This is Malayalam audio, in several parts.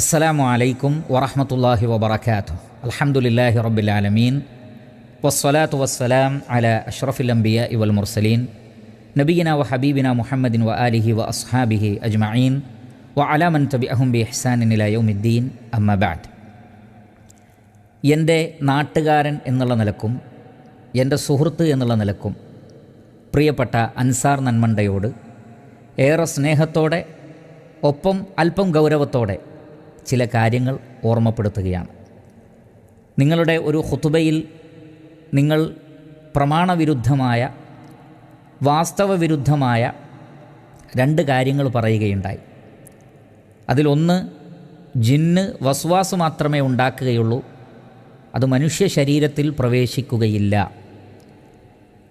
അസ്സലാമു അലൈക്കും വറഹമത്തല്ലാഹി വബർക്കാത്തു അലഹമുല്ലാഹി റബ്ബിൽ ആലമീൻ. വസ്സലാത്തു വസ്സലാം അല അഷ്റഫിൽ ഇവൽ മുർസലീൻ. നബീന വ ഹബീബിന മുഹമ്മദിൻ വ ആലിഹി വ അസ്ഹാബിഹി അജ്മഈൻ. വ അലാമൻ തബി അഹുബി ബി അമ്മബാദ് എന്റെ നാട്ടുകാരൻ എന്നുള്ള നിലക്കും എന്റെ സുഹൃത്ത് എന്നുള്ള നിലക്കും പ്രിയപ്പെട്ട അൻസാർ നന്മണ്ടയോട് ഏറെ സ്നേഹത്തോടെ ഒപ്പം അല്പം ഗൗരവത്തോടെ ചില കാര്യങ്ങൾ ഓർമ്മപ്പെടുത്തുകയാണ്. നിങ്ങളുടെ ഒരു ഹുതുബയിൽ നിങ്ങൾ പ്രമാണവിരുദ്ധമായ വാസ്തവവിരുദ്ധമായ രണ്ട് കാര്യങ്ങൾ പറയുകയുണ്ടായി. അതിലൊന്ന് ജിന്ന് വസ്വാസ് മാത്രമേ ഉണ്ടാക്കുകയുള്ളൂ. അത് മനുഷ്യ ശരീരത്തിൽ പ്രവേശിക്കുകയില്ല.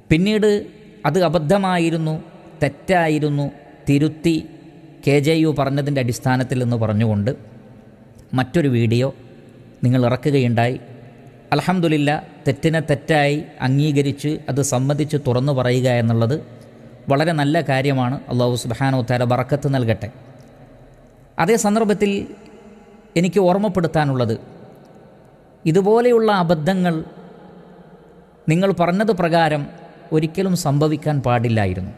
പിന്നീട് അത് അബദ്ധമായിരുന്നു തെറ്റായിരുന്നു തിരുത്തി കെ ജെ യു പറഞ്ഞതിന്റെ അടിസ്ഥാനത്തിൽ എന്ന് പറഞ്ഞുകൊണ്ട് മറ്റൊരു വീഡിയോ നിങ്ങൾ ഇറക്കുകയുണ്ടായി. അലഹമുല്ല തെറ്റിനെ തെറ്റായി അംഗീകരിച്ച് അത് സമ്മതിച്ച് തുറന്നു പറയുക എന്നുള്ളത് വളരെ നല്ല കാര്യമാണ്. അള്ളാഹു സുബാനോ താര ബറക്കത്ത് നൽകട്ടെ. അതേ സന്ദർഭത്തിൽ എനിക്ക് ഓർമ്മപ്പെടുത്താനുള്ളത് ഇതുപോലെയുള്ള അബദ്ധങ്ങൾ നിങ്ങൾ പറഞ്ഞത് പ്രകാരം ഒരിക്കലും സംഭവിക്കാൻ പാടില്ലായിരുന്നു.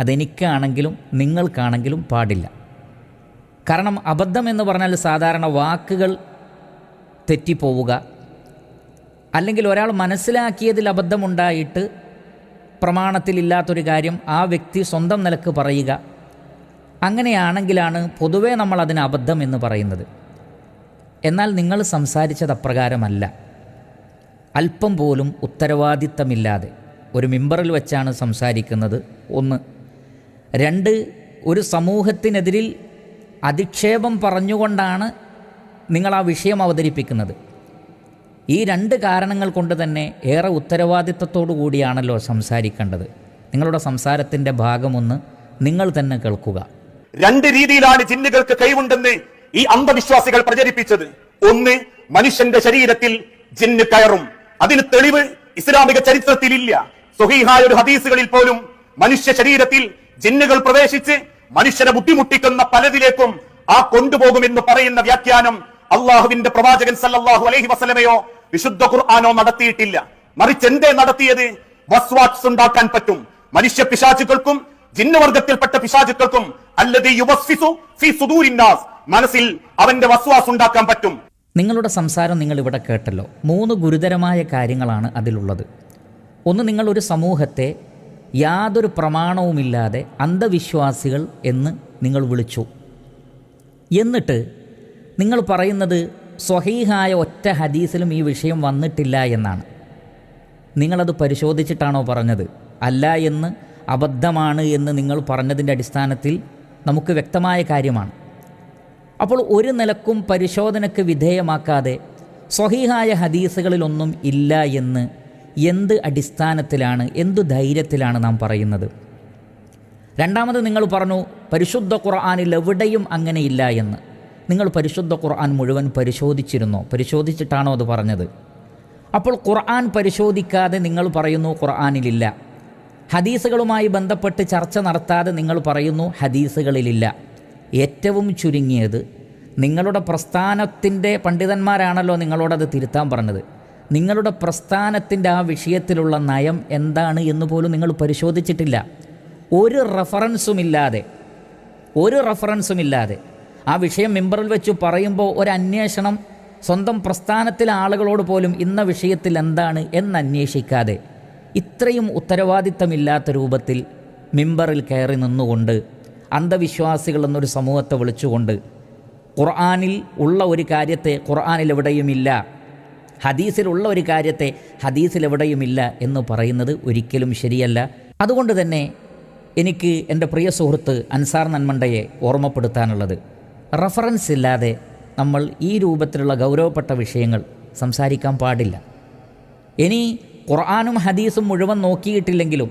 അതെനിക്കാണെങ്കിലും നിങ്ങൾക്കാണെങ്കിലും പാടില്ല. കാരണം അബദ്ധം എന്ന് പറഞ്ഞാൽ സാധാരണ വാക്കുകൾ തെറ്റിപ്പോവുക. അല്ലെങ്കിൽ ഒരാൾ മനസ്സിലാക്കിയതിൽ അബദ്ധമുണ്ടായിട്ട് പ്രമാണത്തിലില്ലാത്തൊരു കാര്യം ആ വ്യക്തി സ്വന്തം നിലയ്ക്ക് പറയുക. അങ്ങനെയാണെങ്കിലാണ് പൊതുവേ നമ്മൾ അതിന് അബദ്ധം എന്ന് പറയുന്നത്. എന്നാൽ നിങ്ങൾ സംസാരിച്ചത് അപ്രകാരമല്ല. അല്പം പോലും ഉത്തരവാദിത്തമില്ലാതെ ഒരു മിമ്പറിൽ വെച്ചാണ് സംസാരിക്കുന്നത്. ഒന്ന്. രണ്ട് ഒരു സമൂഹത്തിനെതിരിൽ അധിക്ഷേപം പറഞ്ഞുകൊണ്ടാണ് നിങ്ങൾ ആ വിഷയം അവതരിപ്പിക്കുന്നത്. ഈ രണ്ട് കാരണങ്ങൾ കൊണ്ട് തന്നെ ഏറെ ഉത്തരവാദിത്തത്തോടു കൂടിയാണല്ലോ സംസാരിക്കേണ്ടത്. നിങ്ങളുടെ സംസാരത്തിന്റെ ഭാഗമൊന്ന് നിങ്ങൾ തന്നെ കേൾക്കുക. രണ്ട് രീതിയിലാണ് ജിന്നുകൾക്ക് കഴിവുണ്ടെന്ന് ഈ അന്ധവിശ്വാസികൾ പ്രചരിപ്പിച്ചത്. ഒന്ന് മനുഷ്യന്റെ ശരീരത്തിൽ ജിന്ന് കയറും. അതിന് തെളിവ് ഇസ്ലാമിക ചരിത്രത്തിൽ ഇല്ല സുഹീഹായ ഒരു ഹദീസുകളിൽ പോലും മനുഷ്യ ശരീരത്തിൽ ജിന്നുകൾ പ്രവേശിച്ച് മനുഷ്യരെ ബുദ്ധിമുട്ടിക്കുന്ന പലതിലേക്കും ആ കൊണ്ടുപോകുമെന്ന് പറയുന്ന വ്യാഖ്യാനം അള്ളാഹുവിന്റെ പ്രവാചകൻ സല്ലാഹു അലഹി വസലമയോ വിശുദ്ധ ഖുർആാനോ നടത്തിയിട്ടില്ല. മറിച്ച് എന്തേ നടത്തിയത്? വസ്വാക്സ് ഉണ്ടാക്കാൻ പറ്റും. മനുഷ്യ പിശാചുക്കൾക്കും ജിന്നവർഗത്തിൽപ്പെട്ട പിശാചുക്കൾക്കും അല്ലത് യുവസ്വിസു സുദൂരിന്നാസ്. മനസ്സിൽ അവന്റെ വസ്വാസ് ഉണ്ടാക്കാൻ പറ്റും. നിങ്ങളുടെ സംസാരം നിങ്ങൾ ഇവിടെ കേട്ടല്ലോ. മൂന്ന് ഗുരുതരമായ കാര്യങ്ങളാണ് അതിലുള്ളത്. ഒന്ന് നിങ്ങൾ ഒരു സമൂഹത്തെ യാതൊരു പ്രമാണവുമില്ലാതെ അന്ധവിശ്വാസികൾ എന്ന് നിങ്ങൾ വിളിച്ചു. എന്നിട്ട് നിങ്ങൾ പറയുന്നത് സ്വഹീഹായ ഒറ്റ ഹദീസിലും ഈ വിഷയം വന്നിട്ടില്ല എന്നാണ്. നിങ്ങളത് പരിശോധിച്ചിട്ടാണോ പറഞ്ഞത്? അല്ല എന്ന് അബദ്ധമാണ് എന്ന് നിങ്ങൾ പറഞ്ഞതിന്റെ അടിസ്ഥാനത്തിൽ നമുക്ക് വ്യക്തമായ കാര്യമാണ്. അപ്പോൾ ഒരു നിലക്കും പരിശോധനയ്ക്ക് വിധേയമാക്കാതെ സ്വഹീഹായ ഹദീസുകളിലൊന്നും ഇല്ല എന്ന് എന്ത് അടിസ്ഥാനത്തിലാണ് എന്ത് ധൈര്യത്തിലാണ് നാം പറയുന്നത്? രണ്ടാമത് നിങ്ങൾ പറഞ്ഞു പരിശുദ്ധ ഖുർആാനിൽ എവിടെയും അങ്ങനെയില്ല എന്ന്. നിങ്ങൾ പരിശുദ്ധ ഖുർആൻ മുഴുവൻ പരിശോധിച്ചിരുന്നോ? പരിശോധിച്ചിട്ടാണോ അത് പറഞ്ഞത്? അപ്പോൾ ഖുർആൻ പരിശോധിക്കാതെ നിങ്ങൾ പറയുന്നു ഖുർആാനിലില്ല ഹദീസുകളുമായി ബന്ധപ്പെട്ട് ചർച്ച നടത്താതെ നിങ്ങൾ പറയുന്നു ഹദീസുകളിലില്ല ഏറ്റവും ചുരുങ്ങിയത് നിങ്ങളുടെ പ്രസ്ഥാനത്തിന്റെ പണ്ഡിതന്മാരാണല്ലോ നിങ്ങളോടത് തിരുത്താൻ പറഞ്ഞത്. നിങ്ങളുടെ പ്രസ്ഥാനത്തിന്റെ ആ വിഷയത്തിലുള്ള നയം എന്താണ് എന്ന് പോലും നിങ്ങൾ പരിശോധിച്ചിട്ടില്ല. ഒരു റഫറൻസുമില്ലാതെ ഒരു റഫറൻസുമില്ലാതെ ആ വിഷയം മെമ്പറിൽ വെച്ച് പറയുമ്പോൾ ഒരു അന്വേഷണം സ്വന്തം പ്രസ്ഥാനത്തിലെ ആളുകളോട് പോലും ഇന്ന വിഷയത്തിൽ എന്താണ് എന്നന്വേഷിക്കാതെ ഇത്രയും ഉത്തരവാദിത്തമില്ലാത്ത രൂപത്തിൽ മിമ്പറിൽ കയറി നിന്നുകൊണ്ട് അന്ധവിശ്വാസികൾ എന്നൊരു സമൂഹത്തെ വിളിച്ചുകൊണ്ട് ഖുർആാനിൽ ഉള്ള ഒരു കാര്യത്തെ ഖുർആാനിൽ എവിടെയുമില്ല ഹദീസിലുള്ള ഒരു കാര്യത്തെ ഹദീസിലെവിടെയുമില്ല എന്ന് പറയുന്നത് ഒരിക്കലും ശരിയല്ല. അതുകൊണ്ട് തന്നെ എനിക്ക് എന്റെ പ്രിയ സുഹൃത്ത് അൻസാർ നന്മണ്ടയെ ഓർമ്മപ്പെടുത്താനുള്ളത്. റഫറൻസ് ഇല്ലാതെ നമ്മൾ ഈ രൂപത്തിലുള്ള ഗൗരവപ്പെട്ട വിഷയങ്ങൾ സംസാരിക്കാൻ പാടില്ല. ഇനി ഖുർആാനും ഹദീസും മുഴുവൻ നോക്കിയിട്ടില്ലെങ്കിലും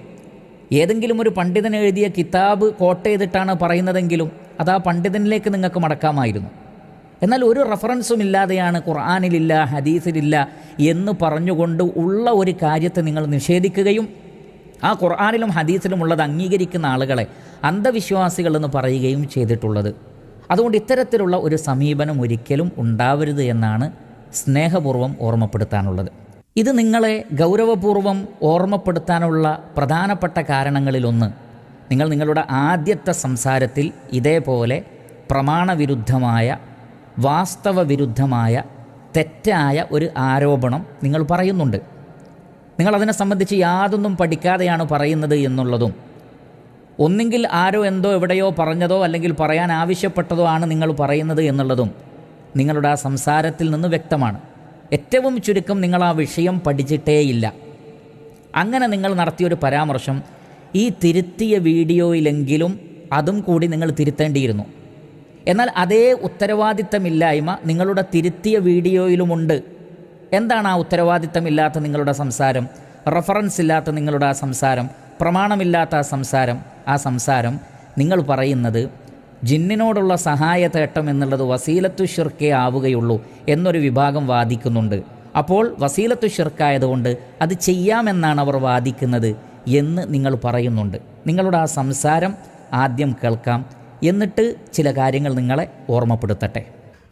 ഏതെങ്കിലും ഒരു പണ്ഡിതൻ എഴുതിയ കിതാബ് കോട്ട് ചെയ്തിട്ടാണ് പറയുന്നതെങ്കിലും അത് ആ പണ്ഡിതനിലേക്ക് നിങ്ങൾക്ക് മടക്കാമായിരുന്നു. എന്നാൽ ഒരു റെഫറൻസും ഇല്ലാതെയാണ് ഖുർആാനിലില്ല ഹദീസിലില്ല എന്ന് പറഞ്ഞുകൊണ്ട് ഉള്ള ഒരു കാര്യത്തെ നിങ്ങൾ നിഷേധിക്കുകയും ആ ഖുർആാനിലും ഹദീസിലും ഉള്ളത് അംഗീകരിക്കുന്ന ആളുകളെ അന്ധവിശ്വാസികളെന്ന് പറയുകയും ചെയ്തിട്ടുള്ളത്. അതുകൊണ്ട് ഇത്തരത്തിലുള്ള ഒരു സമീപനം ഒരിക്കലും ഉണ്ടാവരുത് എന്നാണ് സ്നേഹപൂർവം ഓർമ്മപ്പെടുത്താനുള്ളത്. ഇത് നിങ്ങളെ ഗൗരവപൂർവം ഓർമ്മപ്പെടുത്താനുള്ള പ്രധാനപ്പെട്ട കാരണങ്ങളിലൊന്ന് നിങ്ങൾ നിങ്ങളുടെ ആദ്യത്തെ സംസാരത്തിൽ ഇതേപോലെ പ്രമാണവിരുദ്ധമായ വാസ്തവ വിരുദ്ധമായ തെറ്റായ ഒരു ആരോപണം നിങ്ങൾ പറയുന്നുണ്ട്. നിങ്ങൾ അതിനെ സംബന്ധിച്ച് യാതൊന്നും പഠിക്കാതെയാണ് പറയുന്നത് എന്നുള്ളതും. ഒന്നെങ്കിൽ ആരോ എന്തോ എവിടെയോ പറഞ്ഞതോ അല്ലെങ്കിൽ പറയാൻ ആവശ്യപ്പെട്ടതോ ആണ് നിങ്ങൾ പറയുന്നത് എന്നുള്ളതും നിങ്ങളുടെ ആ സംസാരത്തിൽ നിന്ന് വ്യക്തമാണ്. ഏറ്റവും ചുരുക്കം നിങ്ങൾ ആ വിഷയം പഠിച്ചിട്ടേയില്ല. അങ്ങനെ നിങ്ങൾ നടത്തിയൊരു പരാമർശം ഈ തിരുത്തിയ വീഡിയോയിലെങ്കിലും അതും കൂടി നിങ്ങൾ തിരുത്തേണ്ടിയിരുന്നു. എന്നാൽ അതേ ഉത്തരവാദിത്തമില്ലായ്മ നിങ്ങളുടെ തിരുത്തിയ വീഡിയോയിലുമുണ്ട്. എന്താണ് ആ ഉത്തരവാദിത്തമില്ലാത്ത നിങ്ങളുടെ സംസാരം? റഫറൻസ് ഇല്ലാത്ത നിങ്ങളുടെ ആ സംസാരം? പ്രമാണമില്ലാത്ത ആ സംസാരം? ആ സംസാരം നിങ്ങൾ പറയുന്നത് ജിന്നിനോടുള്ള സഹായ തേട്ടം എന്നുള്ളത് വസീലത്തു ഷിർക്കേ ആവുകയുള്ളൂ എന്നൊരു വിഭാഗം വാദിക്കുന്നുണ്ട്. അപ്പോൾ വസീലത്തു ഷിർക്കായതുകൊണ്ട് അത് ചെയ്യാമെന്നാണ് അവർ വാദിക്കുന്നത് എന്ന് നിങ്ങൾ പറയുന്നുണ്ട്. നിങ്ങളുടെ ആ സംസാരം ആദ്യം കേൾക്കാം. എന്നിട്ട് ചില കാര്യങ്ങൾ നിങ്ങളെ ഓർമ്മപ്പെടുത്തട്ടെ.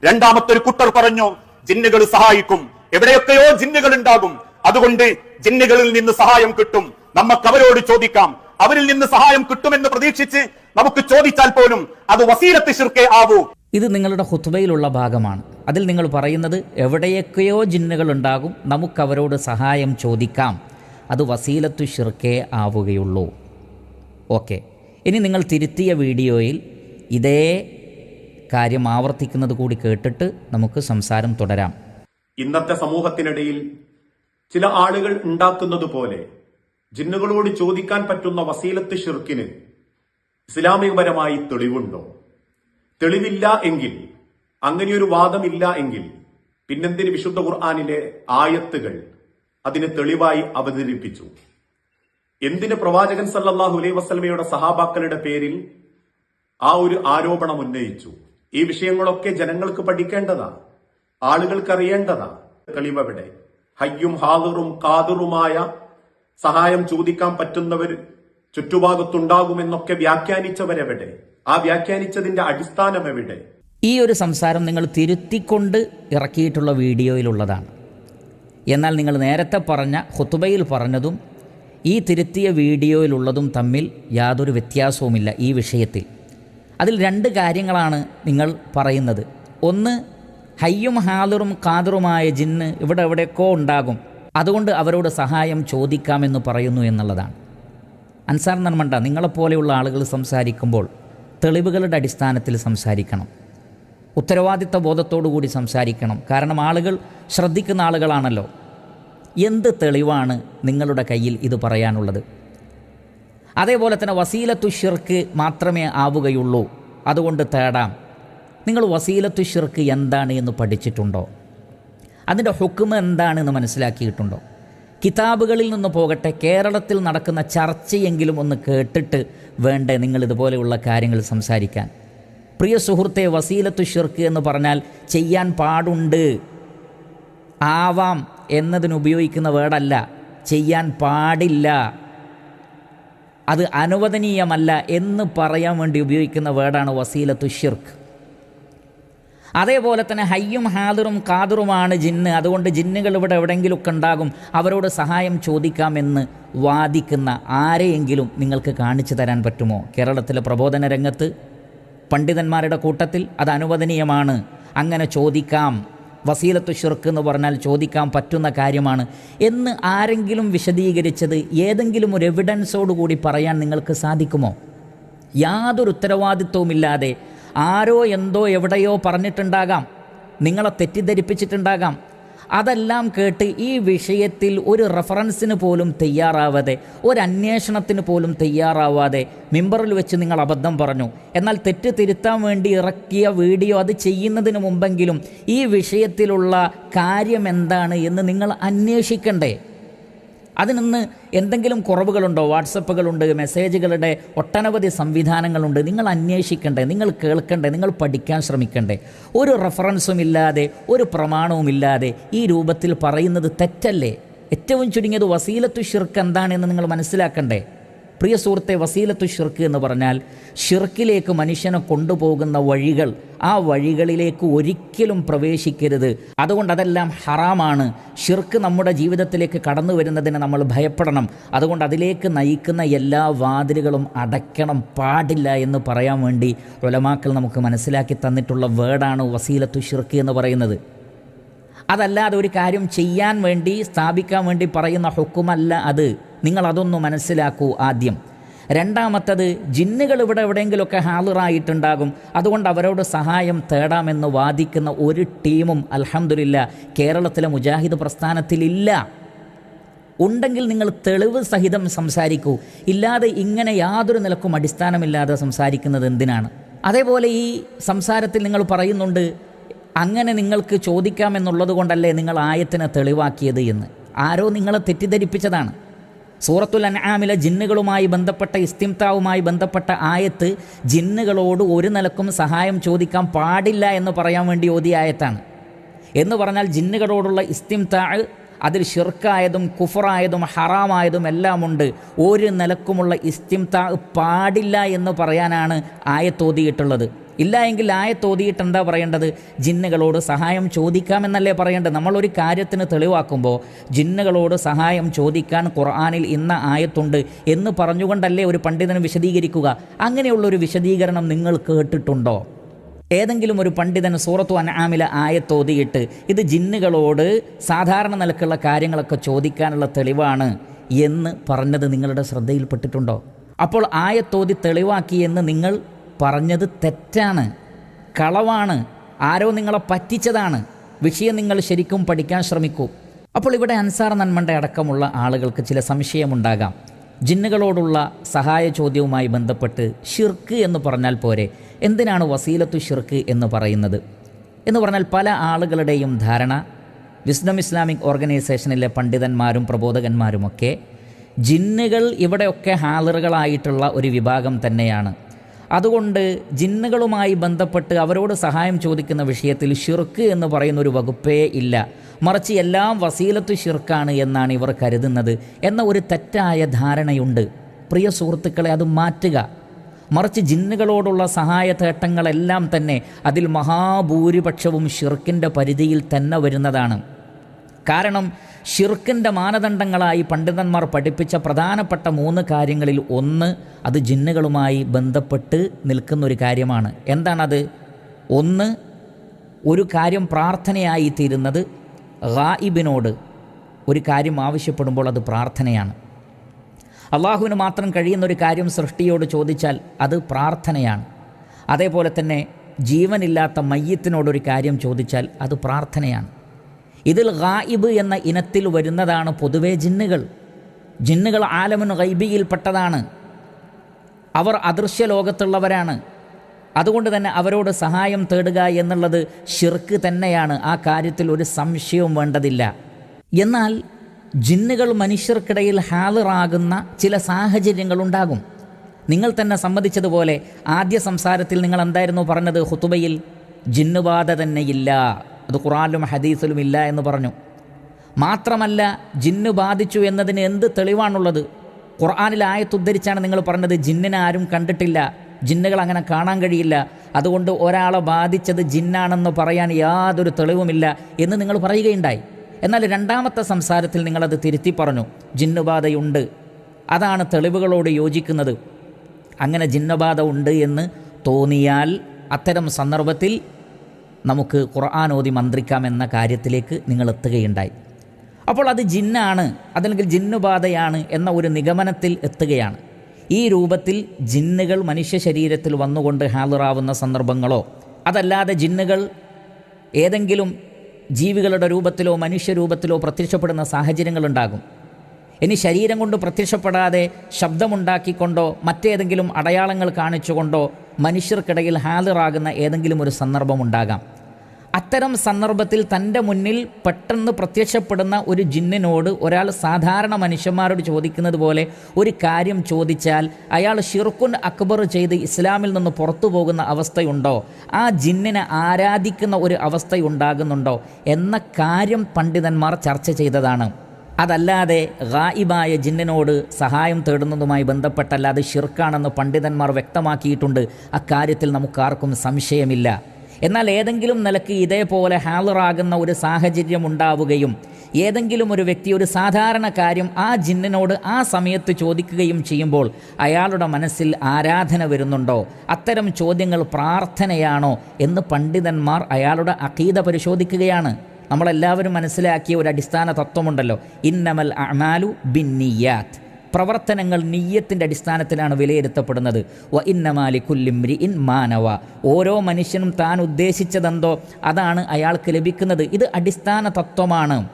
രണ്ടാമത്തെ ഒരു കുട്ടർ പറഞ്ഞു ജിന്നുകൾ സഹായിക്കും. എവിടെയൊക്കെയോ ജിന്നുകൾ ഉണ്ടാകും. അതുകൊണ്ട് ജിന്നുകളിൽ നിന്ന് സഹായം കിട്ടും. നമുക്ക് അവരോട് ചോദിക്കാം. അവരിൽ നിന്ന് സഹായം കിട്ടുമെന്ന് പ്രതീക്ഷിച്ച് നമുക്ക് ചോദിച്ചാൽ പോലും അത് വസീലത്ത് ശിർക്കേ ആവൂ. ഇത് നിങ്ങളുടെ ഹുത്വയിലുള്ള ഭാഗമാണ്. അതിൽ നിങ്ങൾ പറയുന്നത് എവിടെയൊക്കെയോ ജിന്നുകൾ ഉണ്ടാകും. നമുക്കവരോട് സഹായം ചോദിക്കാം. അത് വസീലത്തു ഷിർക്കേ ആവുകയുള്ളൂ. ഓക്കെ. ഇനി നിങ്ങൾ തിരുത്തിയ വീഡിയോയിൽ ഇതേ കാര്യം ആവർത്തിക്കുന്നത് കൂടി കേട്ടിട്ട് നമുക്ക് സംസാരം തുടരാം. ഇന്നത്തെ സമൂഹത്തിനിടയിൽ ചില ആളുകൾ ഉണ്ടാക്കുന്നത് പോലെ ജിന്നുകളോട് ചോദിക്കാൻ പറ്റുന്ന വസീലത്ത് ഷിർക്കിന് ഇസ്ലാമികപരമായി തെളിവുണ്ടോ? തെളിവില്ല എങ്കിൽ അങ്ങനെയൊരു വാദമില്ല എങ്കിൽ പിന്നെന്തിന് വിശുദ്ധ ഖുർആാനിലെ ആയത്തുകൾ അതിന് തെളിവായി അവതരിപ്പിച്ചു? എന്തിന് പ്രവാചകൻ സല്ലല്ലാഹു അലൈഹി വസല്ലമയുടെ സഹാബാക്കളുടെ പേരിൽ ആ ഒരു ആരോപണം ഉന്നയിച്ചു. ഈ വിഷയങ്ങളൊക്കെ ജനങ്ങൾക്ക് പഠിക്കേണ്ടതാ. ആളുകൾക്ക് അറിയേണ്ടതാ തെളിവെവിടെ ഹയ്യും ഹാദറും കാതറുമായ സഹായം ചോദിക്കാൻ പറ്റുന്നവർ ചുറ്റുഭാഗത്തുണ്ടാകുമെന്നൊക്കെ വ്യാഖ്യാനിച്ചവരെവിടെ? ആ വ്യാഖ്യാനിച്ചതിന്റെ അടിസ്ഥാനം എവിടെ? ഈ ഒരു സംസാരം നിങ്ങൾ തിരുത്തിക്കൊണ്ട് ഇറക്കിയിട്ടുള്ള വീഡിയോയിലുള്ളതാണ്. എന്നാൽ നിങ്ങൾ നേരത്തെ പറഞ്ഞ ഹുത്തുബയിൽ പറഞ്ഞതും ഈ തിരുത്തിയ വീഡിയോയിലുള്ളതും തമ്മിൽ യാതൊരു വ്യത്യാസവുമില്ല ഈ വിഷയത്തിൽ. അതിൽ രണ്ട് കാര്യങ്ങളാണ് നിങ്ങൾ പറയുന്നത്. ഒന്ന് ഹയ്യും ഹാദറും കാതറുമായ ജിന്ന് ഇവിടെ എവിടെയൊക്കെ ഉണ്ടാകും. അതുകൊണ്ട് അവരോട് സഹായം ചോദിക്കാമെന്ന് പറയുന്നു എന്നുള്ളതാണ്. അൻസാർ നർമണ്ട നിങ്ങളെപ്പോലെയുള്ള ആളുകൾ സംസാരിക്കുമ്പോൾ തെളിവുകളുടെ അടിസ്ഥാനത്തിൽ സംസാരിക്കണം. ഉത്തരവാദിത്ത കൂടി സംസാരിക്കണം. കാരണം ആളുകൾ ശ്രദ്ധിക്കുന്ന ആളുകളാണല്ലോ. എന്ത് തെളിവാണ് നിങ്ങളുടെ കയ്യിൽ ഇത് പറയാനുള്ളത്? അതേപോലെ തന്നെ വസീലത്തു ഷിർക്ക് മാത്രമേ ആവുകയുള്ളൂ. അതുകൊണ്ട് തേടാം. നിങ്ങൾ വസീലത്തു ഷിർക്ക് എന്താണ് എന്ന് പഠിച്ചിട്ടുണ്ടോ? അതിന്റെ ഹുക്കുമ എന്താണെന്ന് മനസ്സിലാക്കിയിട്ടുണ്ടോ? കിതാബുകളിൽ നിന്ന് പോകട്ടെ കേരളത്തിൽ നടക്കുന്ന ചർച്ചയെങ്കിലും ഒന്ന് കേട്ടിട്ട് വേണ്ടേ നിങ്ങൾ ഇതുപോലെയുള്ള കാര്യങ്ങൾ സംസാരിക്കാൻ? പ്രിയ സുഹൃത്തെ വസീലത്തു ഷിർക്ക് എന്ന് പറഞ്ഞാൽ ചെയ്യാൻ പാടുണ്ട്. ആവാം എന്നതിന് ഉപയോഗിക്കുന്ന വേർഡല്ല ചെയ്യാൻ പാടില്ല. അത് അനുവദനീയമല്ല എന്ന് പറയാൻ വേണ്ടി ഉപയോഗിക്കുന്ന വേർഡാണ് വസീലത്തു ഷിർക്ക് അതേപോലെ തന്നെ ഹയ്യും ഹാദറും കാദറുമാണ് ജിന്ന്. അതുകൊണ്ട് ജിന്നുകൾ ഇവിടെ എവിടെയെങ്കിലുമൊക്കെ ഉണ്ടാകും. അവരോട് സഹായം ചോദിക്കാമെന്ന് വാദിക്കുന്ന ആരെയെങ്കിലും നിങ്ങൾക്ക് കാണിച്ചു തരാൻ പറ്റുമോ? കേരളത്തിലെ പ്രബോധന രംഗത്ത് പണ്ഡിതന്മാരുടെ കൂട്ടത്തിൽ അത് അനുവദനീയമാണ്. അങ്ങനെ ചോദിക്കാം. വസീലത്തു ഷിർക്ക് എന്ന് പറഞ്ഞാൽ ചോദിക്കാൻ പറ്റുന്ന കാര്യമാണ്. എന്ന് ആരെങ്കിലും വിശദീകരിച്ചത് ഏതെങ്കിലും ഒരു എവിഡൻസോട് കൂടി പറയാൻ നിങ്ങൾക്ക് സാധിക്കുമോ? യാതൊരു ഉത്തരവാദിത്വവുമില്ലാതെ ആരോ എന്തോ എവിടെയോ പറഞ്ഞിട്ടുണ്ടാകാം. നിങ്ങളെ തെറ്റിദ്ധരിപ്പിച്ചിട്ടുണ്ടാകാം. അതെല്ലാം കേട്ട് ഈ വിഷയത്തിൽ ഒരു റെഫറൻസിന് പോലും തയ്യാറാവാതെ ഒരു അന്വേഷണത്തിന് പോലും തയ്യാറാവാതെ മെമ്പറിൽ വെച്ച് നിങ്ങൾ അബദ്ധം പറഞ്ഞു. എന്നാൽ തെറ്റ് തിരുത്താൻ വേണ്ടി ഇറക്കിയ വീഡിയോ അത് ചെയ്യുന്നതിന് മുമ്പെങ്കിലും ഈ വിഷയത്തിലുള്ള കാര്യം എന്താണ് എന്ന് നിങ്ങൾ അന്വേഷിക്കണ്ടേ? അതിനിന്ന് എന്തെങ്കിലും കുറവുകളുണ്ടോ? വാട്സപ്പുകളുണ്ട് മെസ്സേജുകളുടെ ഒട്ടനവധി സംവിധാനങ്ങളുണ്ട്. നിങ്ങൾ അന്വേഷിക്കണ്ടേ? നിങ്ങൾ കേൾക്കണ്ടേ? നിങ്ങൾ പഠിക്കാൻ ശ്രമിക്കണ്ടേ? ഒരു റെഫറൻസും ഇല്ലാതെ ഒരു പ്രമാണവും ഇല്ലാതെ ഈ രൂപത്തിൽ പറയുന്നത് തെറ്റല്ലേ? ഏറ്റവും ചുരുങ്ങിയത് വസീലത്തു ഷിർക്ക് എന്താണെന്ന് നിങ്ങൾ മനസ്സിലാക്കണ്ടേ? പ്രിയ സുഹൃത്തെ വസീലത്തു ഷിർക്ക് എന്ന് പറഞ്ഞാൽ ഷിർക്കിലേക്ക് മനുഷ്യനെ കൊണ്ടുപോകുന്ന വഴികൾ ആ വഴികളിലേക്ക് ഒരിക്കലും പ്രവേശിക്കരുത്. അതുകൊണ്ട് അതെല്ലാം ഹറാമാണ്. ഷിർക്ക് നമ്മുടെ ജീവിതത്തിലേക്ക് കടന്നു വരുന്നതിന് നമ്മൾ ഭയപ്പെടണം. അതുകൊണ്ട് അതിലേക്ക് നയിക്കുന്ന എല്ലാ വാതിലുകളും അടയ്ക്കണം. പാടില്ല എന്ന് പറയാൻ വേണ്ടി ഒലമാക്കൾ നമുക്ക് മനസ്സിലാക്കി തന്നിട്ടുള്ള വേർഡാണ് വസീലത്തു ഷിർക്ക് എന്ന് പറയുന്നത്. അതല്ലാതെ ഒരു കാര്യം ചെയ്യാൻ വേണ്ടി സ്ഥാപിക്കാൻ വേണ്ടി പറയുന്ന ഹുക്കുമല്ല അത്. നിങ്ങൾ അതൊന്ന് മനസ്സിലാക്കൂ ആദ്യം. രണ്ടാമത്തത് ജിന്നുകൾ ഇവിടെ എവിടെയെങ്കിലുമൊക്കെ ഹാളറായിട്ടുണ്ടാകും. അതുകൊണ്ട് അവരോട് സഹായം തേടാമെന്ന് വാദിക്കുന്ന ഒരു ടീമും അലഹമില്ല കേരളത്തിലെ മുജാഹിദ് പ്രസ്ഥാനത്തിലില്ല. ഉണ്ടെങ്കിൽ നിങ്ങൾ തെളിവ് സഹിതം സംസാരിക്കൂ. ഇല്ലാതെ ഇങ്ങനെ യാതൊരു നിലക്കും അടിസ്ഥാനമില്ലാതെ സംസാരിക്കുന്നത് എന്തിനാണ്? അതേപോലെ ഈ സംസാരത്തിൽ നിങ്ങൾ പറയുന്നുണ്ട് അങ്ങനെ നിങ്ങൾക്ക് ചോദിക്കാമെന്നുള്ളത് കൊണ്ടല്ലേ നിങ്ങൾ ആയത്തിനെ തെളിവാക്കിയത് എന്ന്. ആരോ നിങ്ങളെ തെറ്റിദ്ധരിപ്പിച്ചതാണ്. സൂറത്തുൽ അൻആമിലെ ജിന്നുകളുമായി ബന്ധപ്പെട്ട ഇസ്തിംതാവുമായി ബന്ധപ്പെട്ട ആയത്ത് ജിന്നുകളോട് ഒരു നിലക്കും സഹായം ചോദിക്കാൻ പാടില്ല എന്ന് പറയാൻ വേണ്ടി ഓതിയ ആയത്താണ്. എന്ന് പറഞ്ഞാൽ ജിന്നുകളോടുള്ള ഇസ്തിംതാ അതിൽ ഷിർക്കായതും കുഫറായതും ഹറാമായതും എല്ലാമുണ്ട്. ഒരു നിലക്കുമുള്ള ഇസ്തിംതാ പാടില്ല എന്ന് പറയാനാണ് ആയത്തോതിയിട്ടുള്ളത് ഇല്ല എങ്കിൽ ആയത്തോതിയിട്ട് എന്താ പറയേണ്ടത്? ജിന്നുകളോട് സഹായം ചോദിക്കാമെന്നല്ലേ പറയേണ്ടത്? നമ്മളൊരു കാര്യത്തിന് തെളിവാക്കുമ്പോൾ ജിന്നുകളോട് സഹായം ചോദിക്കാൻ ഖുർആാനിൽ ഇന്ന ആയത്തുണ്ട് എന്ന് പറഞ്ഞുകൊണ്ടല്ലേ ഒരു പണ്ഡിതന് വിശദീകരിക്കുക. അങ്ങനെയുള്ളൊരു വിശദീകരണം നിങ്ങൾ കേട്ടിട്ടുണ്ടോ? ഏതെങ്കിലും ഒരു പണ്ഡിതൻ സൂറത്തു അനാമില ആയത്തോതിയിട്ട് ഇത് ജിന്നുകളോട് സാധാരണ നിലക്കുള്ള കാര്യങ്ങളൊക്കെ ചോദിക്കാനുള്ള തെളിവാണ് എന്ന് പറഞ്ഞത് നിങ്ങളുടെ ശ്രദ്ധയിൽപ്പെട്ടിട്ടുണ്ടോ? അപ്പോൾ ആയത്തോതി തെളിവാക്കി എന്ന് നിങ്ങൾ പറഞ്ഞത് തെറ്റാണ്. കളവാണ്. ആരോ നിങ്ങളെ പറ്റിച്ചതാണ്. വിഷയം നിങ്ങൾ ശരിക്കും പഠിക്കാൻ ശ്രമിക്കൂ. അപ്പോൾ ഇവിടെ അൻസാർ നന്മണ്ട അടക്കമുള്ള ആളുകൾക്ക് ചില സംശയമുണ്ടാകാം. ജിന്നുകളോടുള്ള സഹായ ചോദ്യവുമായി ബന്ധപ്പെട്ട് ഷിർക്ക് എന്ന് പറഞ്ഞാൽ പോരെ. എന്തിനാണ് വസീലത്തു ഷിർക്ക് എന്ന് പറയുന്നത്? എന്ന് പറഞ്ഞാൽ പല ആളുകളുടെയും ധാരണ വിസ്ഡം ഇസ്ലാമിക് ഓർഗനൈസേഷനിലെ പണ്ഡിതന്മാരും പ്രബോധകന്മാരുമൊക്കെ ജിന്നുകൾ ഇവിടെയൊക്കെ ഹാലറുകളായിട്ടുള്ള ഒരു വിഭാഗം തന്നെയാണ്. അതുകൊണ്ട് ജിന്നുകളുമായി ബന്ധപ്പെട്ട് അവരോട് സഹായം ചോദിക്കുന്ന വിഷയത്തിൽ ഷിർക്ക് എന്ന് പറയുന്ന ഒരു വകുപ്പേ ഇല്ല. മറിച്ച് എല്ലാം വസീലത്ത് ഷിർക്കാണ് എന്നാണ് ഇവർ കരുതുന്നത് എന്ന ഒരു തെറ്റായ ധാരണയുണ്ട്. പ്രിയ സുഹൃത്തുക്കളെ അത് മാറ്റുക. മറിച്ച് ജിന്നുകളോടുള്ള സഹായ തേട്ടങ്ങളെല്ലാം തന്നെ അതിൽ മഹാഭൂരിപക്ഷവും ഷിർക്കിന്റെ പരിധിയിൽ തന്നെ വരുന്നതാണ്. കാരണം ഷിർക്കിന്റെ മാനദണ്ഡങ്ങളായി പണ്ഡിതന്മാർ പഠിപ്പിച്ച പ്രധാനപ്പെട്ട മൂന്ന് കാര്യങ്ങളിൽ ഒന്ന് അത് ജിന്നുകളുമായി ബന്ധപ്പെട്ട് നിൽക്കുന്ന ഒരു കാര്യമാണ്. എന്താണത്? ഒന്ന് ഒരു കാര്യം പ്രാർത്ഥനയായി തീരുന്നത് ഗായിബിനോട് ഒരു കാര്യം ആവശ്യപ്പെടുമ്പോൾ അത് പ്രാർത്ഥനയാണ്. അള്ളാഹുവിന് മാത്രം കഴിയുന്ന ഒരു കാര്യം സൃഷ്ടിയോട് ചോദിച്ചാൽ അത് പ്രാർത്ഥനയാണ്. അതേപോലെ തന്നെ ജീവനില്ലാത്ത മയ്യത്തിനോടൊരു കാര്യം ചോദിച്ചാൽ അത് പ്രാർത്ഥനയാണ്. ഇതിൽ ഗായിബ് എന്ന ഇനത്തിൽ വരുന്നതാണ് പൊതുവെ ജിന്നുകൾ. ജിന്നുകൾ ആലമുൻ ഗൈബിയിൽപ്പെട്ടതാണ് അവർ അദൃശ്യ ലോകത്തുള്ളവരാണ്. അതുകൊണ്ട് തന്നെ അവരോട് സഹായം തേടുക എന്നുള്ളത് ഷിർക്ക് തന്നെയാണ്. ആ കാര്യത്തിൽ ഒരു സംശയവും വേണ്ടതില്ല. എന്നാൽ ജിന്നുകൾ മനുഷ്യർക്കിടയിൽ ഹാളിറാകുന്ന ചില സാഹചര്യങ്ങളുണ്ടാകും നിങ്ങൾ തന്നെ സമ്മതിച്ചതുപോലെ ആദ്യ സംസാരത്തിൽ നിങ്ങൾ എന്തായിരുന്നു പറഞ്ഞത്? ഹുത്തുബയിൽ ജിന്നുബാധ തന്നെയില്ല. അത് ഖുറാനിലും ഹദീസിലും ഇല്ല എന്ന് പറഞ്ഞു. മാത്രമല്ല ജിന്ന് ബാധിച്ചു എന്നതിന് എന്ത് തെളിവാണുള്ളത്? ഖുർആാനിൽ ആയത്തുദ്ധരിച്ചാണ് നിങ്ങൾ പറഞ്ഞത് ജിന്നിനെ ആരും കണ്ടിട്ടില്ല ജിന്നുകൾ അങ്ങനെ കാണാൻ കഴിയില്ല. അതുകൊണ്ട് ഒരാളെ ബാധിച്ചത് ജിന്നാണെന്ന് പറയാൻ യാതൊരു തെളിവുമില്ല എന്ന് നിങ്ങൾ പറയുകയുണ്ടായി. എന്നാൽ രണ്ടാമത്തെ സംസാരത്തിൽ നിങ്ങളത് തിരുത്തി പറഞ്ഞു ജിന്നുബാധയുണ്ട്. അതാണ് തെളിവുകളോട് യോജിക്കുന്നത്. അങ്ങനെ ജിന്നബാധ ഉണ്ട് എന്ന് തോന്നിയാൽ അത്തരം സന്ദർഭത്തിൽ നമുക്ക് ഖുർആൻ ഓതി മന്ത്രിക്കാമെന്ന കാര്യത്തിലേക്ക് നിങ്ങൾ എത്തുകയുണ്ടായി. അപ്പോൾ അത് ജിന്നാണ് അതല്ലെങ്കിൽ ജിന്നുബാധയാണ് എന്ന ഒരു നിഗമനത്തിൽ എത്തുകയാണ്. ഈ രൂപത്തിൽ ജിന്നുകൾ മനുഷ്യ ശരീരത്തിൽ വന്നുകൊണ്ട് ഹാളിറാവുന്ന സന്ദർഭങ്ങളോ അതല്ലാതെ ജിന്നുകൾ ഏതെങ്കിലും ജീവികളുടെ രൂപത്തിലോ മനുഷ്യരൂപത്തിലോ പ്രത്യക്ഷപ്പെടുന്ന സാഹചര്യങ്ങളുണ്ടാകും ഇനി ശരീരം കൊണ്ട് പ്രത്യക്ഷപ്പെടാതെ ശബ്ദമുണ്ടാക്കിക്കൊണ്ടോ മറ്റേതെങ്കിലും അടയാളങ്ങൾ കാണിച്ചുകൊണ്ടോ മനുഷ്യർക്കിടയിൽ ഹാജറാകുന്ന ഏതെങ്കിലും ഒരു സന്ദർഭമുണ്ടാകാം അത്തരം സന്ദർഭത്തിൽ തന്റെ മുന്നിൽ പെട്ടെന്ന് പ്രത്യക്ഷപ്പെടുന്ന ഒരു ജിന്നിനോട് ഒരാൾ സാധാരണ മനുഷ്യന്മാരോട് ചോദിക്കുന്നത് പോലെ ഒരു കാര്യം ചോദിച്ചാൽ അയാൾ ഷിർക്കുൻ അക്ബർ ചെയ്ത് ഇസ്ലാമിൽ നിന്ന് പുറത്തു പോകുന്ന അവസ്ഥയുണ്ടോ? ആ ജിന്നിനെ ആരാധിക്കുന്ന ഒരു അവസ്ഥയുണ്ടാകുന്നുണ്ടോ? എന്ന കാര്യം പണ്ഡിതന്മാർ ചർച്ച ചെയ്തതാണ്. അതല്ലാതെ ഗായിബായ ജിന്നിനോട് സഹായം തേടുന്നതുമായി ബന്ധപ്പെട്ടല്ലാതെ ഷിർക്കാണെന്ന് പണ്ഡിതന്മാർ വ്യക്തമാക്കിയിട്ടുണ്ട്. അക്കാര്യത്തിൽ നമുക്കാർക്കും സംശയമില്ല. എന്നാൽ ഏതെങ്കിലും നിലയ്ക്ക് ഇതേപോലെ ഹാളറാകുന്ന ഒരു സാഹചര്യം ഉണ്ടാവുകയും ഏതെങ്കിലും ഒരു വ്യക്തി ഒരു സാധാരണ കാര്യം ആ ജിന്നിനോട് ആ സമയത്ത് ചോദിക്കുകയും ചെയ്യുമ്പോൾ അയാളുടെ മനസ്സിൽ ആരാധന വരുന്നുണ്ടോ? അത്തരം ചോദ്യങ്ങൾ പ്രാർത്ഥനയാണോ? എന്ന് പണ്ഡിതന്മാർ അയാളുടെ അഖീദ പരിശോധിക്കുകയാണ്. നമ്മളെല്ലാവരും മനസ്സിലാക്കിയ ഒരു അടിസ്ഥാന തത്വമുണ്ടല്ലോ. ഇന്നമൽ അമാലു ബിന്നിയാത്ത്. പ്രവർത്തനങ്ങൾ നീയത്തിന്റെ അടിസ്ഥാനത്തിലാണ് വിലയിരുത്തപ്പെടുന്നത്. വ ഇന്നമാലി കുല്ലിംരി ഇൻ മാനവ ഓരോ മനുഷ്യനും താൻ ഉദ്ദേശിച്ചതെന്തോ അതാണ് അയാൾക്ക് ലഭിക്കുന്നത്. ഇത് അടിസ്ഥാന തത്വമാണ്.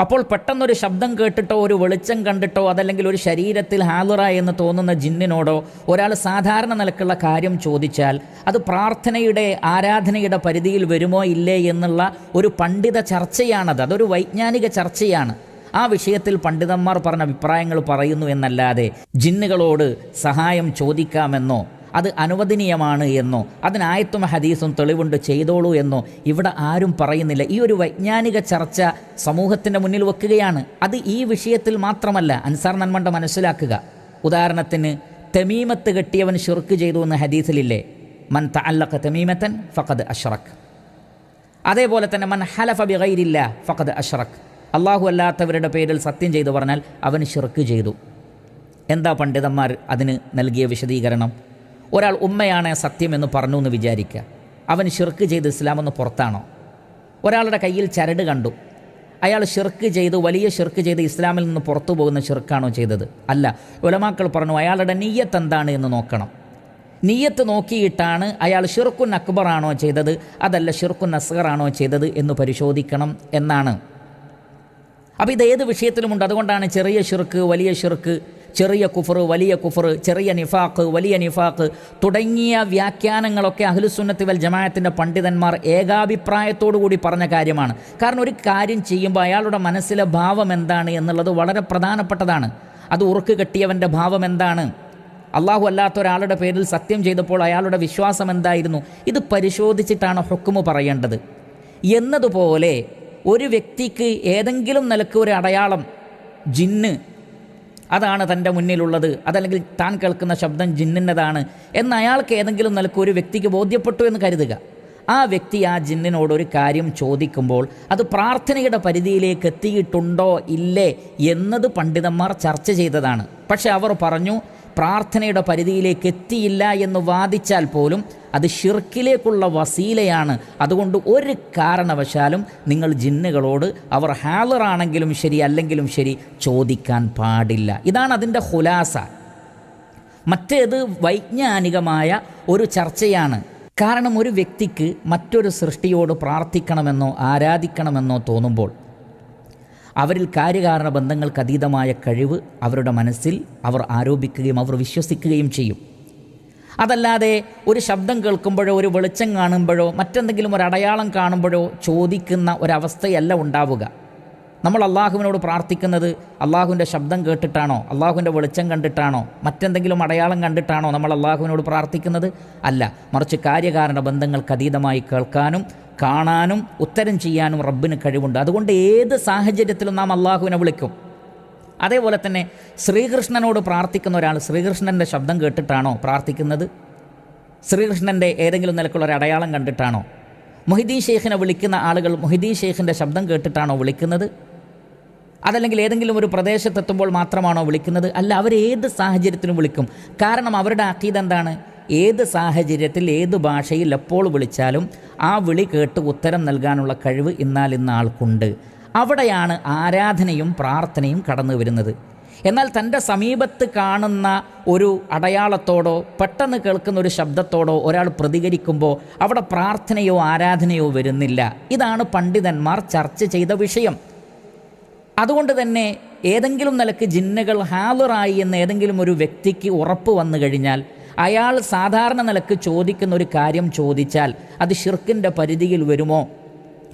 അപ്പോൾ പെട്ടെന്നൊരു ശബ്ദം കേട്ടിട്ടോ ഒരു വെളിച്ചം കണ്ടിട്ടോ അതല്ലെങ്കിൽ ഒരു ശരീരത്തിൽ ഹാലുറ എന്ന് തോന്നുന്ന ജിന്നിനോടോ ഒരാൾ സാധാരണ നിലക്കുള്ള കാര്യം ചോദിച്ചാൽ അത് പ്രാർത്ഥനയുടെ ആരാധനയുടെ പരിധിയിൽ വരുമോ ഇല്ലേ എന്നുള്ള ഒരു പണ്ഡിത ചർച്ചയാണത്. അതൊരു വൈജ്ഞാനിക ചർച്ചയാണ്. ആ വിഷയത്തിൽ പണ്ഡിതന്മാർ പറഞ്ഞ അഭിപ്രായങ്ങൾ പറയുന്നു എന്നല്ലാതെ ജിന്നുകളോട് സഹായം ചോദിക്കാമെന്നോ അത് അനുവദനീയമാണ് എന്നോ അതിനായത്തും ഹദീസും തെളിവുണ്ട് ചെയ്തോളൂ എന്നോ ഇവിടെ ആരും പറയുന്നില്ല. ഈ ഒരു വൈജ്ഞാനിക ചർച്ച സമൂഹത്തിന്റെ മുന്നിൽ വെക്കുകയാണ്. അത് ഈ വിഷയത്തിൽ മാത്രമല്ല അൻസാർ നന്മണ്ട മനസ്സിലാക്കുക. ഉദാഹരണത്തിന് തെമീമത്ത് കെട്ടിയവൻ ഷിർക്ക് ചെയ്തു എന്ന ഹദീസിലില്ലേ? മൻ തഅല്ലഖ തെമീമത്തൻ ഫഖദ് അഷ്റഖ്. അതേപോലെ തന്നെ മൻ ഹലഫ ബിഗൈരില്ല ഫഖദ് അഷ്റഖ്. അള്ളാഹു അല്ലാത്തവരുടെ പേരിൽ സത്യം ചെയ്തു പറഞ്ഞാൽ അവൻ ഷിർക്ക് ചെയ്തു. എന്താ പണ്ഡിതന്മാർ അതിന് നൽകിയ വിശദീകരണം? ഒരാൾ ഉമ്മയാണ് സത്യമെന്ന് പറഞ്ഞു എന്ന് വിചാരിക്കുക അവൻ ഷിർക്ക് ചെയ്ത് ഇസ്ലാമെന്ന് പുറത്താണോ? ഒരാളുടെ കയ്യിൽ ചരട് കണ്ടു. അയാൾ ഷിർക്ക് ചെയ്ത് വലിയ ഷിർക്ക് ചെയ്ത് ഇസ്ലാമിൽ നിന്ന് പുറത്തു പോകുന്ന ഷിർക്കാണോ ചെയ്തത്? അല്ല. ഉലമാക്കൾ പറഞ്ഞു അയാളുടെ നീയത്ത് എന്താണ് എന്ന് നോക്കണം. നീയത്ത് നോക്കിയിട്ടാണ് അയാൾ ഷിർക്കുൻ അക്ബറാണോ ചെയ്തത് അതല്ല ഷിർക്കുൻ അസ്ഗറാണോ ചെയ്തത് എന്ന് പരിശോധിക്കണം എന്നാണ്. അപ്പോൾ ഇത് ഏത് വിഷയത്തിലുമുണ്ട്? അതുകൊണ്ടാണ് ചെറിയ ഷിർക്ക് വലിയ ഷിർക്ക് ചെറിയ കുഫർ വലിയ കുഫർ ചെറിയ നിഫാഖ് വലിയ നിഫാഖ് തുടങ്ങിയ വ്യാഖ്യാനങ്ങളൊക്കെ അഹ്ലുസുന്നത്തി വൽ ജമാഅത്തിന്റെ പണ്ഡിതന്മാർ ഏകാഭിപ്രായത്തോടു കൂടി പറഞ്ഞ കാര്യമാണ്. കാരണം ഒരു കാര്യം ചെയ്യുമ്പോൾ അയാളുടെ മനസ്സിലെ ഭാവം എന്താണ് എന്നുള്ളത് വളരെ പ്രധാനപ്പെട്ടതാണ്. അത് ഉറുക്ക് കെട്ടിയവന്റെ ഭാവം എന്താണ്? അള്ളാഹു അല്ലാത്ത ഒരാളുടെ പേരിൽ സത്യം ചെയ്തപ്പോൾ അയാളുടെ വിശ്വാസം എന്തായിരുന്നു? ഇത് പരിശോധിച്ചിട്ടാണ് ഹുക്കുമ് പറയേണ്ടത്. എന്നതുപോലെ ഒരു വ്യക്തിക്ക് ഏതെങ്കിലും നിലയ്ക്ക് ഒരു അടയാളം ജിന്ന് അതാണ് തന്റെ മുന്നിലുള്ളത്. അതല്ലെങ്കിൽ താൻ കേൾക്കുന്ന ശബ്ദം ജിന്നിന്റെതാണ്. എന്ന് അയാൾക്ക് ഏതെങ്കിലും നിലയ്ക്ക് ഒരു വ്യക്തിക്ക് ബോധ്യപ്പെട്ടു എന്ന് കരുതുക. ആ വ്യക്തി ആ ജിന്നിനോട് ഒരു കാര്യം ചോദിക്കുമ്പോൾ അത് പ്രാർത്ഥനയുടെ പരിധിയിലേക്ക് എത്തിയിട്ടുണ്ടോ ഇല്ലേ എന്നത് പണ്ഡിതന്മാർ ചർച്ച ചെയ്തതാണ്. പക്ഷെ അവർ പറഞ്ഞു പ്രാർത്ഥനയുടെ പരിധിയിലേക്ക് എത്തിയില്ല എന്ന് വാദിച്ചാൽ പോലും അത് ഷിർക്കിലേക്കുള്ള വസീലയാണ്. അതുകൊണ്ട് ഒരു കാരണവശാലും നിങ്ങൾ ജിന്നുകളോട് അവർ ഹാലറാണെങ്കിലും ശരി അല്ലെങ്കിലും ശരി ചോദിക്കാൻ പാടില്ല. ഇതാണ് അതിന്റെ ഹുലാസ മറ്റേത് വൈജ്ഞാനികമായ ഒരു ചർച്ചയാണ്. കാരണം ഒരു വ്യക്തിക്ക് മറ്റൊരു സൃഷ്ടിയോട് പ്രാർത്ഥിക്കണമെന്നോ ആരാധിക്കണമെന്നോ തോന്നുമ്പോൾ അവരിൽ കാര്യകാരണ ബന്ധങ്ങൾക്ക് അതീതമായ കഴിവ് അവരുടെ മനസ്സിൽ അവർ ആരോപിക്കുകയും അവർ വിശ്വസിക്കുകയും ചെയ്യും. അതല്ലാതെ ഒരു ശബ്ദം കേൾക്കുമ്പോഴോ ഒരു വെളിച്ചം കാണുമ്പോഴോ മറ്റെന്തെങ്കിലും ഒരു അടയാളം കാണുമ്പോഴോ ചോദിക്കുന്ന ഒരവസ്ഥയല്ല ഉണ്ടാവുക. നമ്മൾ അള്ളാഹുവിനോട് പ്രാർത്ഥിക്കുന്നത് അള്ളാഹുവിന്റെ ശബ്ദം കേട്ടിട്ടാണോ? അള്ളാഹുവിന്റെ വെളിച്ചം കണ്ടിട്ടാണോ? മറ്റെന്തെങ്കിലും അടയാളം കണ്ടിട്ടാണോ നമ്മൾ അള്ളാഹുവിനോട് പ്രാർത്ഥിക്കുന്നത്? അല്ല. മറിച്ച് കാര്യകാരണ ബന്ധങ്ങൾക്ക് അതീതമായി കേൾക്കാനും കാണാനും ഉത്തരം ചെയ്യാനും റബ്ബിന് കഴിവുണ്ട്. അതുകൊണ്ട് ഏത് സാഹചര്യത്തിലും നാം അള്ളാഹുവിനെ വിളിക്കും. അതേപോലെ തന്നെ ശ്രീകൃഷ്ണനോട് പ്രാർത്ഥിക്കുന്ന ഒരാൾ ശ്രീകൃഷ്ണന്റെ ശബ്ദം കേട്ടിട്ടാണോ പ്രാർത്ഥിക്കുന്നത്? ശ്രീകൃഷ്ണന്റെ ഏതെങ്കിലും നിലക്കുള്ള ഒരു അടയാളം കണ്ടിട്ടാണോ? മൊഹിദ്ദീൻ ഷെയ്ഖിനെ വിളിക്കുന്ന ആളുകൾ മൊഹിദ്ദീൻ ഷെയ്ഖിന്റെ ശബ്ദം കേട്ടിട്ടാണോ വിളിക്കുന്നത്? അതല്ലെങ്കിൽ ഏതെങ്കിലും ഒരു പ്രദേശത്തെത്തുമ്പോൾ മാത്രമാണോ വിളിക്കുന്നത്? അല്ല അവർ ഏത് സാഹചര്യത്തിലും വിളിക്കും. കാരണം അവരുടെ അക്കീത് എന്താണ്? ഏത് സാഹചര്യത്തിൽ ഏത് ഭാഷയിൽ എപ്പോൾ വിളിച്ചാലും ആ വിളി കേട്ട് ഉത്തരം നൽകാനുള്ള കഴിവ് ഇന്നാൽ ഇന്ന ആൾക്കുണ്ട് അവിടെയാണ് ആരാധനയും പ്രാർത്ഥനയും കടന്നു വരുന്നത്. എന്നാൽ തന്റെ സമീപത്ത് കാണുന്ന ഒരു അടയാളത്തോടോ പെട്ടെന്ന് കേൾക്കുന്ന ഒരു ശബ്ദത്തോടോ ഒരാൾ പ്രതികരിക്കുമ്പോൾ അവിടെ പ്രാർത്ഥനയോ ആരാധനയോ വരുന്നില്ല. ഇതാണ് പണ്ഡിതന്മാർ ചർച്ച ചെയ്ത വിഷയം. അതുകൊണ്ട് തന്നെ ഏതെങ്കിലും നിലയ്ക്ക് ജിന്നുകൾ ഹാലറായി എന്ന് ഏതെങ്കിലും ഒരു വ്യക്തിക്ക് ഉറപ്പ് വന്നു കഴിഞ്ഞാൽ അയാൾ സാധാരണ നിലയ്ക്ക് ചോദിക്കുന്ന ഒരു കാര്യം ചോദിച്ചാൽ അത് ഷിർക്കിന്റെ പരിധിയിൽ വരുമോ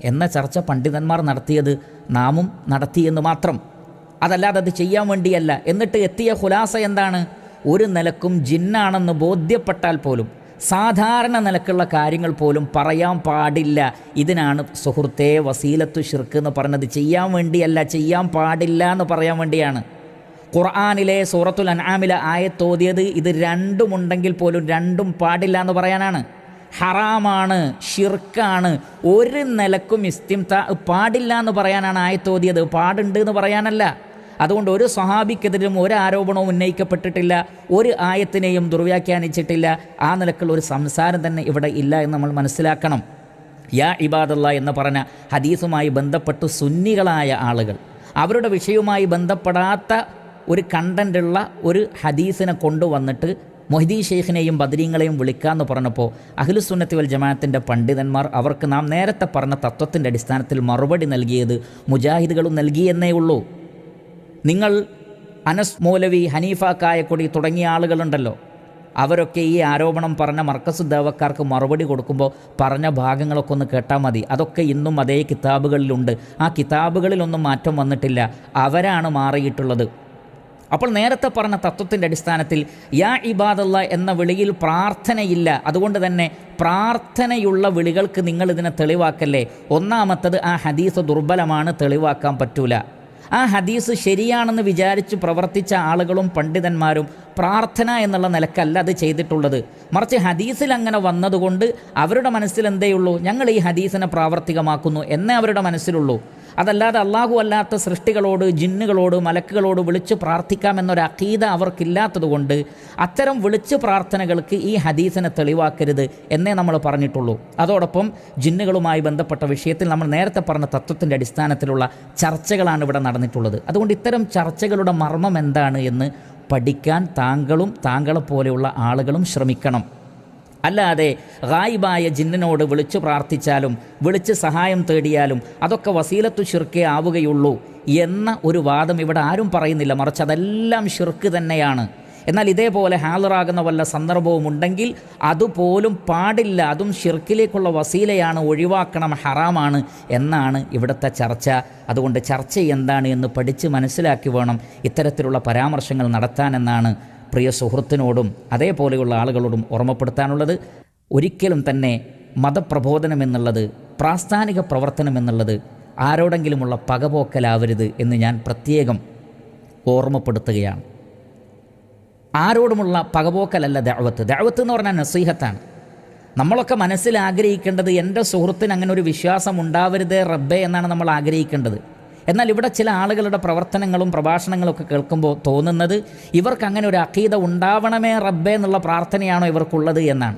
എന്ന ചർച്ച പണ്ഡിതന്മാർ നടത്തിയത് നാമും നടത്തിയെന്ന് മാത്രം. അതല്ലാതെ അത് ചെയ്യാൻ വേണ്ടിയല്ല. എന്നിട്ട് എത്തിയ ഖുലാസ എന്താണ്? ഒരു നിലക്കും ജിന്നാണെന്ന് ബോധ്യപ്പെട്ടാൽ പോലും സാധാരണ നിലക്കുള്ള കാര്യങ്ങൾ പോലും പറയാൻ പാടില്ല. ഇതിനാണ് സുഹൃത്തെ വസീലത്തു ഷിർക്ക് എന്ന് പറഞ്ഞത്. ചെയ്യാൻ വേണ്ടിയല്ല ചെയ്യാൻ പാടില്ല എന്ന് പറയാൻ വേണ്ടിയാണ്. ഖുർആാനിലെ സൂറത്തുൽ അൻആമിലെ ആയത്തോതിയത് ഇത് രണ്ടുമുണ്ടെങ്കിൽ പോലും രണ്ടും പാടില്ല എന്ന് പറയാനാണ്. ഹറാമാണ് ഷിർക്കാണ് ഒരു നിലക്കും ഇസ്തിംത പാടില്ല എന്ന് പറയാനാണ് ആയത്തോതിയത്. പാടുണ്ട് എന്ന് പറയാനല്ല. അതുകൊണ്ട് ഒരു സ്വഹാബിക്കെതിരും ഒരു ആരോപണവും ഉന്നയിക്കപ്പെട്ടിട്ടില്ല ഒരു ആയത്തിനെയും ദുർവ്യാഖ്യാനിച്ചിട്ടില്ല. ആ നിലക്കുള്ള ഒരു സംസാരം തന്നെ ഇവിടെ ഇല്ല എന്ന് നമ്മൾ മനസ്സിലാക്കണം. യാ ഇബാദല്ല എന്ന് പറഞ്ഞ ഹദീസുമായി ബന്ധപ്പെട്ട് സുന്നികളായ ആളുകൾ അവരുടെ വിഷയവുമായി ബന്ധപ്പെടാത്ത ഒരു കണ്ടന്റുള്ള ഒരു ഹദീസിനെ കൊണ്ടുവന്നിട്ട് മൊഹിദി ഷെയ്ഖിനെയും ബദരീങ്ങളെയും വിളിക്കാമെന്ന് പറഞ്ഞപ്പോൾ അഖിലുസുന്നത്തി വൽ ജമാഅത്തിന്റെ പണ്ഡിതന്മാർ അവർക്ക് നാം നേരത്തെ പറഞ്ഞ തത്വത്തിന്റെ അടിസ്ഥാനത്തിൽ മറുപടി നൽകിയത് മുജാഹിദുകളും നൽകിയെന്നേ ഉള്ളൂ. നിങ്ങൾ അനസ് മൗലവി ഹനീഫ കായക്കൊടി തുടങ്ങിയ ആളുകളുണ്ടല്ലോ. അവരൊക്കെ ഈ ആരോപണം പറഞ്ഞ മർക്കസ് ദേവക്കാർക്ക് മറുപടി കൊടുക്കുമ്പോൾ പറഞ്ഞ ഭാഗങ്ങളൊക്കെ ഒന്ന് കേട്ടാൽ മതി. അതൊക്കെ ഇന്നും അതേ കിതാബുകളിലുണ്ട്. ആ കിതാബുകളിലൊന്നും മാറ്റം വന്നിട്ടില്ല. അവരാണ് മാറിയിട്ടുള്ളത്. അപ്പോൾ നേരത്തെ പറഞ്ഞ തത്വത്തിന്റെ അടിസ്ഥാനത്തിൽ യാ ഇബാദല്ല എന്ന വിളിയിൽ പ്രാർത്ഥനയില്ല. അതുകൊണ്ട് തന്നെ പ്രാർത്ഥനയുള്ള വിളികൾക്ക് നിങ്ങൾ ഇതിനെ തെളിവാക്കല്ലേ? ഒന്നാമത്തത് ആ ഹദീസ് ദുർബലമാണ് തെളിവാക്കാൻ പറ്റൂല. ആ ഹദീസ് ശരിയാണെന്ന് വിചാരിച്ച് പ്രവർത്തിച്ച ആളുകളും പണ്ഡിതന്മാരും പ്രാർത്ഥന എന്നുള്ള നിലക്കല്ല അത് ചെയ്തിട്ടുള്ളത്. മറിച്ച് ഹദീസിൽ അങ്ങനെ വന്നതുകൊണ്ട് അവരുടെ മനസ്സിൽ എന്തേയുള്ളൂ? ഞങ്ങൾ ഈ ഹദീസിനെ പ്രാവർത്തികമാക്കുന്നു എന്നേ അവരുടെ മനസ്സിലുള്ളൂ. അതല്ലാതെ അള്ളാഹു അല്ലാത്ത സൃഷ്ടികളോട് ജിന്നുകളോട് മലക്കുകളോട് വിളിച്ച് പ്രാർത്ഥിക്കാമെന്നൊരു അക്കീത അവർക്കില്ലാത്തതുകൊണ്ട് അത്തരം വിളിച്ച് പ്രാർത്ഥനകൾക്ക് ഈ ഹദീസിനെ തെളിവാക്കരുത് എന്നേ നമ്മൾ പറഞ്ഞിട്ടുള്ളൂ. അതോടൊപ്പം ജിന്നുകളുമായി ബന്ധപ്പെട്ട വിഷയത്തിൽ നമ്മൾ നേരത്തെ പറഞ്ഞ തത്വത്തിന്റെ അടിസ്ഥാനത്തിലുള്ള ചർച്ചകളാണ് ഇവിടെ നടന്നിട്ടുള്ളത്. അതുകൊണ്ട് ഇത്തരം ചർച്ചകളുടെ മർമ്മം എന്താണ് എന്ന് പഠിക്കാൻ താങ്കളും താങ്കളെപ്പോലെയുള്ള ആളുകളും ശ്രമിക്കണം. അല്ലാതെ ഗായിബായ ജിന്നിനോട് വിളിച്ചു പ്രാർത്ഥിച്ചാലും വിളിച്ച് സഹായം തേടിയാലും അതൊക്കെ വസീലത്തു ഷിർക്കേ ആവുകയുള്ളൂ എന്ന ഒരു വാദം ഇവിടെ ആരും പറയുന്നില്ല. മറിച്ച് അതെല്ലാം ഷിർക്ക് തന്നെയാണ്. എന്നാൽ ഇതേപോലെ ഹാജറാകുന്ന വല്ല സന്ദർഭവും ഉണ്ടെങ്കിൽ അതുപോലും പാടില്ല. അതും ഷിർക്കിലേക്കുള്ള വസീലയാണ്. ഒഴിവാക്കണം. ഹറാമാണ് എന്നാണ് ഇവിടുത്തെ ചർച്ച. അതുകൊണ്ട് ചർച്ച എന്താണ് എന്ന് പഠിച്ച് മനസ്സിലാക്കി വേണം ഇത്തരത്തിലുള്ള പരാമർശങ്ങൾ നടത്താനെന്നാണ് പ്രിയ സുഹൃത്തിനോടും അതേപോലെയുള്ള ആളുകളോടും ഓർമ്മപ്പെടുത്താനുള്ളത് ഒരിക്കലും തന്നെ മതപ്രബോധനം എന്നുള്ളത് പ്രാസ്ഥാനിക പ്രവർത്തനം എന്നുള്ളത് ആരോടെങ്കിലുമുള്ള പകപോക്കലാവരുത് എന്ന് ഞാൻ പ്രത്യേകം ഓർമ്മപ്പെടുത്തുകയാണ്. ആരോടുമുള്ള പകപോക്കലല്ല ദഅവത്ത്. ദഅവത്ത് എന്ന് പറഞ്ഞാൽ നസീഹത്താണ്. നമ്മളൊക്കെ മനസ്സിൽ ആഗ്രഹിക്കേണ്ടത് എന്റെ സുഹൃത്തിന് അങ്ങനെ ഒരു വിശ്വാസം ഉണ്ടാവരുത് റബ്ബേ എന്നാണ് നമ്മൾ ആഗ്രഹിക്കേണ്ടത്. എന്നാൽ ഇവിടെ ചില ആളുകളുടെ പ്രവർത്തനങ്ങളും പ്രഭാഷണങ്ങളും ഒക്കെ കേൾക്കുമ്പോൾ തോന്നുന്നത് ഇവർക്ക് അങ്ങനെ ഒരു അക്കീത ഉണ്ടാവണമേ റബ്ബേ എന്നുള്ള പ്രാർത്ഥനയാണോ ഇവർക്കുള്ളത് എന്നാണ്.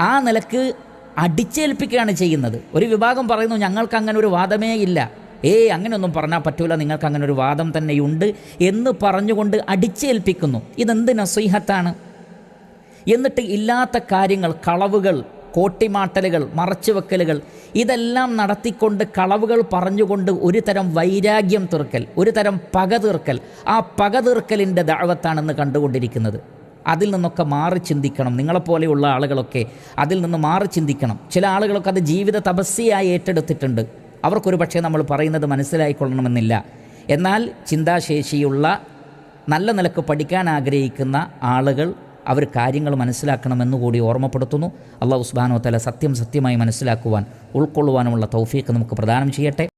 ആ നിലയ്ക്ക് അടിച്ചേൽപ്പിക്കുകയാണ് ചെയ്യുന്നത്. ഒരു വിഭാഗം പറയുന്നു ഞങ്ങൾക്ക് അങ്ങനെ ഒരു വാദമേ ഇല്ല. ഏയ് അങ്ങനെയൊന്നും പറഞ്ഞാൽ പറ്റൂല. നിങ്ങൾക്ക് അങ്ങനെ ഒരു വാദം തന്നെയുണ്ട് എന്ന് പറഞ്ഞുകൊണ്ട് അടിച്ചേൽപ്പിക്കുന്നു. ഇതെന്ത് നസീഹത്താണ്? എന്നിട്ട് ഇല്ലാത്ത കാര്യങ്ങൾ കളവുകൾ കോട്ടിമാട്ടലുകൾ മറച്ചുവെക്കലുകൾ. ഇതെല്ലാം നടത്തിക്കൊണ്ട് കളവുകൾ പറഞ്ഞുകൊണ്ട് ഒരു തരം വൈരാഗ്യം തീർക്കൽ ഒരു തരം പക തീർക്കൽ. ആ പക തീർക്കലിന്റെ ദാവത്താണെന്ന് കണ്ടുകൊണ്ടിരിക്കുന്നത്. അതിൽ നിന്നൊക്കെ മാറി ചിന്തിക്കണം. നിങ്ങളെപ്പോലെയുള്ള ആളുകളൊക്കെ അതിൽ നിന്ന് മാറി ചിന്തിക്കണം. ചില ആളുകളൊക്കെ അത് ജീവിത തപസ്യയായി ഏറ്റെടുത്തിട്ടുണ്ട്. അവർക്കൊരു പക്ഷേ നമ്മൾ പറയുന്നത് മനസ്സിലായിക്കൊള്ളണമെന്നില്ല. എന്നാൽ ചിന്താശേഷിയുള്ള നല്ല നിലയ്ക്ക് പഠിക്കാൻ ആഗ്രഹിക്കുന്ന ആളുകൾ അവർ കാര്യങ്ങൾ മനസ്സിലാക്കണമെന്ന് കൂടി ഓർമ്മപ്പെടുത്തുന്നു. അള്ളാഹു ഉസ്ബാനോ തല സത്യം സത്യമായി മനസ്സിലാക്കുവാൻ ഉൾക്കൊള്ളുവാനുമുള്ള തൗഫീക്ക് നമുക്ക് പ്രദാനം ചെയ്യട്ടെ.